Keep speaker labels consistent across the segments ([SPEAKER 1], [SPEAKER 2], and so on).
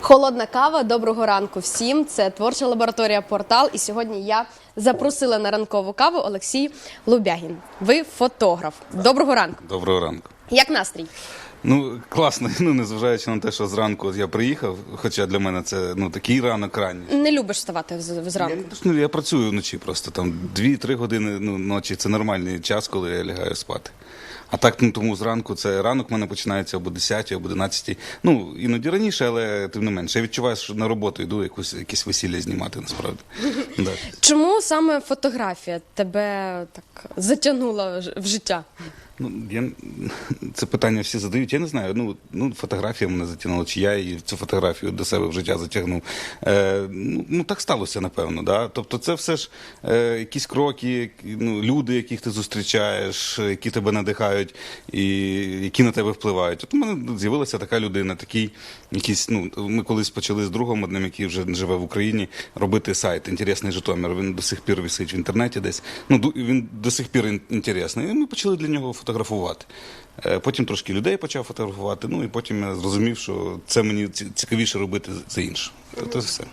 [SPEAKER 1] Холодна кава. Доброго ранку всім. Це творча лабораторія Портал. І сьогодні я запросила на ранкову каву Олексій Лубягін. Ви фотограф. Доброго ранку.
[SPEAKER 2] Доброго ранку.
[SPEAKER 1] Як настрій?
[SPEAKER 2] Ну, класно, ну незважаючи на те, що зранку я приїхав, хоча для мене це ну такий ранок ранній.
[SPEAKER 1] Не любиш вставати
[SPEAKER 2] Я,
[SPEAKER 1] зранку?
[SPEAKER 2] не ну, я працюю вночі просто там 2-3 години ну, ночі це нормальний час, коли я лягаю спати. А так ну, тому зранку це ранок в мене починається або 10, або 11. Ну, іноді раніше, але тим не менше. Я відчуваю, що на роботу йду якусь, якісь весілля знімати насправді. Да.
[SPEAKER 1] Чому саме фотографія тебе так затягнула в в життя?
[SPEAKER 2] Ну, я, це питання всі задають. Я не знаю. Ну, ну фотографія мене затягнула, чи я її цю фотографію до себе в життя затягнув. Е, ну, ну так сталося, напевно. Да? Тобто, це все ж е, якісь кроки, ну, люди, яких ти зустрічаєш, які тебе надихають і які на тебе впливають. От у мене з'явилася така людина, такий якийсь. Ну, ми колись почали з другом одним, який вже живе в Україні, робити сайт Інтересний Житомир. Він до сих пір висить в інтернеті десь. Ну, він до сих пір інтересний. І ми почали для нього фотографувати. Е, Потім трошки людей почав фотографувати. Ну і потім я зрозумів, що це мені цікавіше робити це інше. Це все.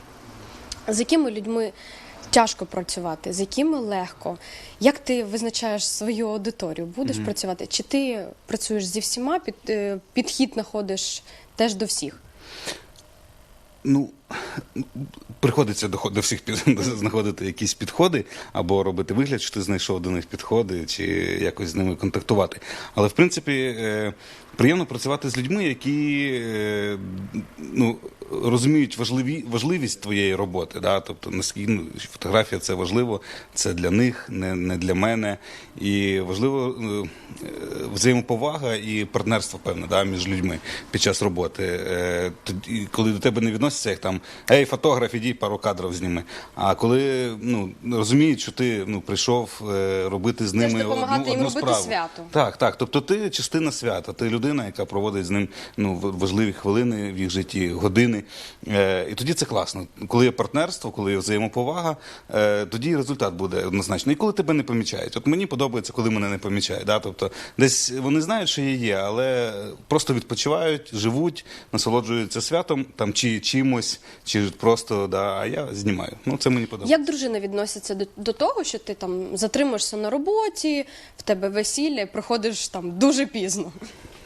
[SPEAKER 1] З якими людьми тяжко працювати, з якими легко? Як ти визначаєш свою аудиторію? Будеш працювати? Чи ти працюєш зі всіма, під, е, підхід знаходиш теж до всіх?
[SPEAKER 2] Ну, приходиться до, до всіх знаходити якісь підходи, або робити вигляд, що ти знайшов до них підходи, чи якось з ними контактувати. Але в принципі е, приємно працювати з людьми, які е, ну, розуміють важливі, важливість твоєї роботи. Да? Тобто, наскільки ну, фотографія це важливо, це для них, не, не для мене. І важливо е, взаємоповага і партнерство, певне, да, між людьми під час роботи. Тоді, коли до тебе не відносяться, як там Ей, фотограф, іди пару кадрів зніми. А коли ну, розуміють, що ти ну, прийшов е, робити з ними
[SPEAKER 1] допомагати
[SPEAKER 2] одну,
[SPEAKER 1] їм робити
[SPEAKER 2] справу.
[SPEAKER 1] свято.
[SPEAKER 2] Так, так. Тобто ти частина свята, ти людина, яка проводить з ним ну, важливі хвилини в їх житті, години. Е, і тоді це класно. Коли є партнерство, коли є взаємоповага, е, тоді результат буде однозначно. І коли тебе не помічають. От мені подобається, коли мене не помічають. Да? Тобто десь вони знають, що я є, але просто відпочивають, живуть, насолоджуються святом там, чи чимось, чи просто, да, а я знімаю. Ну, це мені подобається.
[SPEAKER 1] Як дружина відноситься до, до того, що ти там затримуєшся на роботі, в тебе весілля, і приходиш там дуже пізно?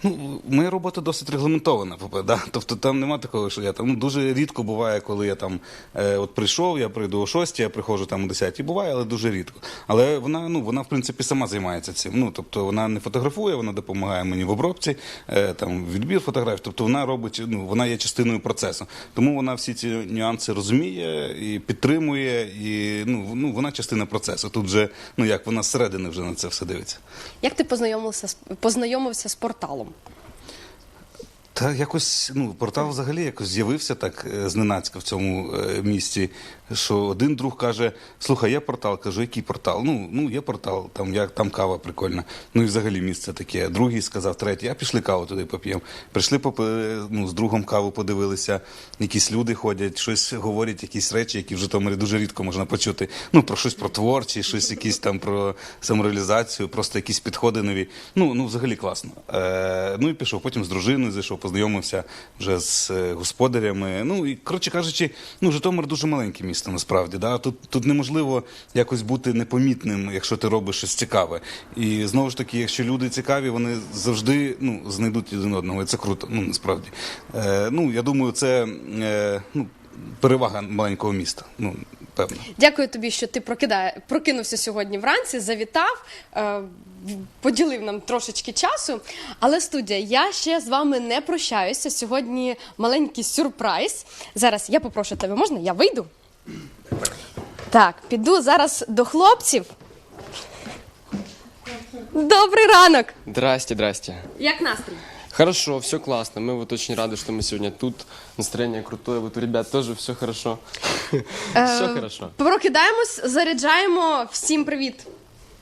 [SPEAKER 2] Ну, моя робота досить регламентована, да? тобто там нема такого, що я там ну, дуже рідко буває, коли я там е, от прийшов, я прийду о 6, я приходжу там о 10, буває, але дуже рідко. Але вона, ну, вона в принципі сама займається цим. Ну, тобто вона не фотографує, вона допомагає мені в обробці, е, там відбір фотографій. Тобто вона робить, ну, вона є частиною процесу. Тому вона всі ці нюанси розуміє і підтримує, і ну, ну вона частина процесу. Тут вже, ну як вона зсередини вже на це все дивиться.
[SPEAKER 1] Як ти познайомився, познайомився з порталом?
[SPEAKER 2] Та якось ну портал взагалі якось з'явився так е, зненацька в цьому е, місті. Що один друг каже: слухай, є портал. Кажу, який портал? Ну, ну є портал, там як там кава прикольна. Ну і взагалі місце таке. Другий сказав, третій, а пішли каву туди поп'ємо. Прийшли попи, ну, з другом каву подивилися. Якісь люди ходять, щось говорять, якісь речі, які в Житомирі дуже рідко можна почути. Ну про щось про творчість, щось якісь там про самореалізацію, просто якісь підходи нові. Ну, ну взагалі класно. Е, ну і пішов. Потім з дружиною зайшов, познайомився вже з е, господарями. Ну і коротше кажучи, ну Житомир дуже маленьке місто насправді. Да? Тут, тут неможливо якось бути непомітним, якщо ти робиш щось цікаве. І знову ж таки, якщо люди цікаві, вони завжди ну, знайдуть один одного. І це круто. Ну насправді. Е, ну я думаю, це е, ну, перевага маленького міста. Ну певно.
[SPEAKER 1] Дякую тобі, що ти прокидає, прокинувся сьогодні вранці, завітав, е, поділив нам трошечки часу. Але студія, я ще з вами не прощаюся. Сьогодні маленький сюрприз. Зараз я попрошу тебе, можна? Я вийду? Так, піду зараз до хлопців. Добрий ранок!
[SPEAKER 3] Здрасте, здрасте.
[SPEAKER 1] Як настрій?
[SPEAKER 3] Хорошо, все классно. Мы вот очень рады, что мы сегодня тут. Настроение крутое. Вот у ребят тоже все хорошо. Все хорошо.
[SPEAKER 1] Прокидаємось, заряджаємо. Всім привіт.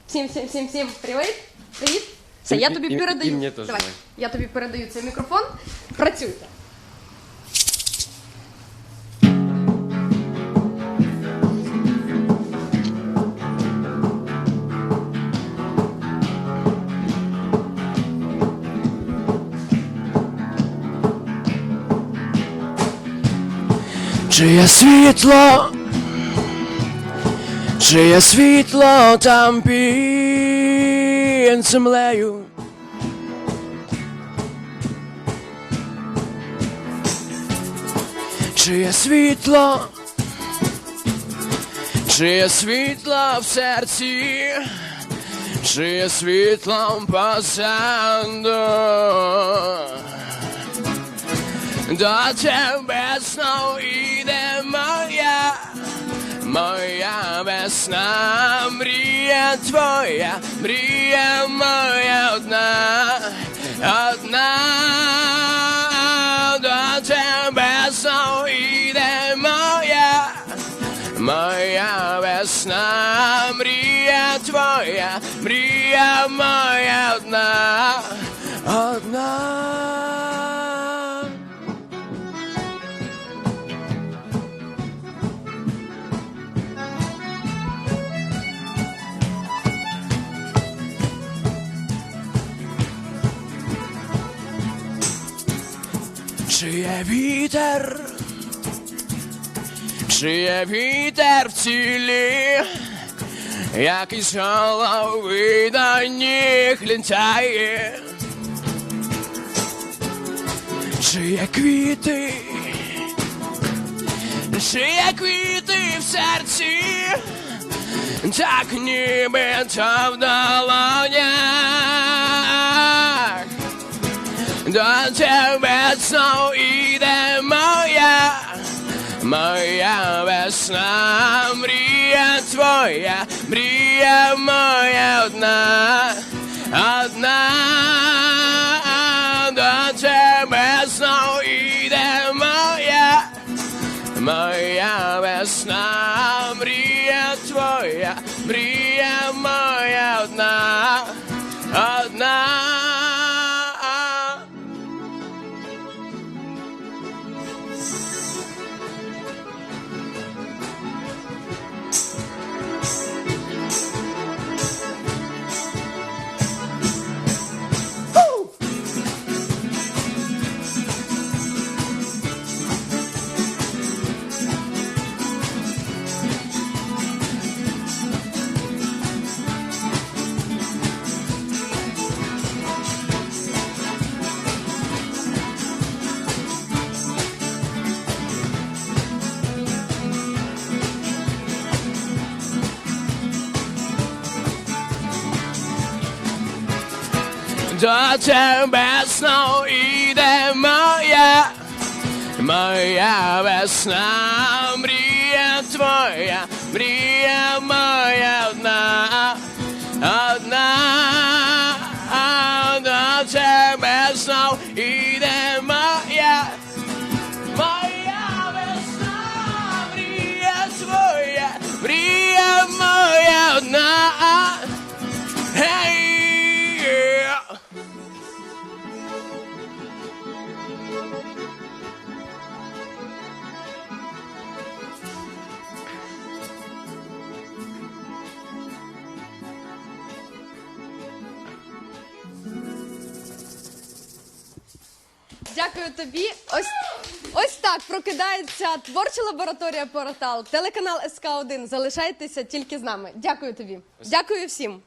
[SPEAKER 1] Всім, всім, всім, всім привіт. Привіт. Все, я
[SPEAKER 3] І-
[SPEAKER 1] тобі
[SPEAKER 3] і-
[SPEAKER 1] передаю.
[SPEAKER 3] і мені теж
[SPEAKER 1] Давай.
[SPEAKER 3] давай.
[SPEAKER 1] Я тобі передаю цей мікрофон. Працюйте.
[SPEAKER 4] Чиє світло, чиє світло там під землею. Чиє світло, чиє світло в серці, чиє світло позаду. До тебе знов іде моя, моя весна, мрія твоя, мрія моя одна, одна, до тебе знов іде моя, моя весна, мрія твоя, мрія моя одна, одна. Чиє вітер, чиє вітер в цілі, якийсь голови до ніг лінцяє, чиє квіти, чиє квіти в серці, так ніби то в долонях. До моя, весна, мрія твоя, мрія моя одна, одна, до тебе моя, моя весна, мрія твоя, мрія одна. До тебе знов іде моя, моя весна, мрія твоя, мрія моя одна, одна,
[SPEAKER 1] Дякую тобі. Ось ось так прокидається творча лабораторія Портал, телеканал СК 1 Залишайтеся тільки з нами. Дякую тобі. Дякую всім.